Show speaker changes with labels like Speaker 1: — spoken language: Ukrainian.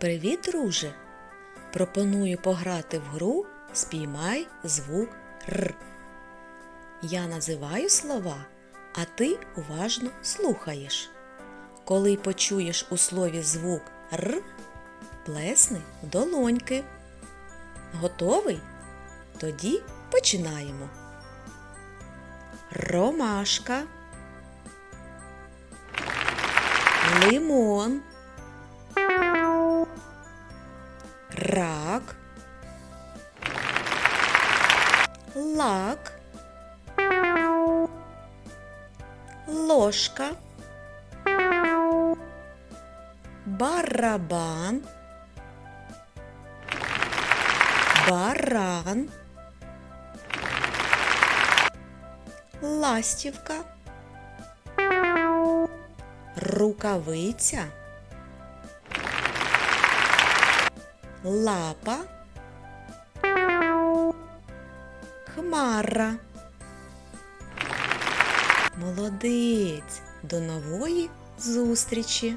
Speaker 1: Привіт, друже! Пропоную пограти в гру Спіймай звук Р. Я називаю слова, а ти уважно слухаєш. Коли почуєш у слові звук Р, плесни в долоньки. Готовий? Тоді починаємо. Ромашка. Лимон. Рак. Лак. Ложка. Барабан. Баран. Ластівка. Рукавиця. Лапа. Хмара. Молодець. До нової зустрічі!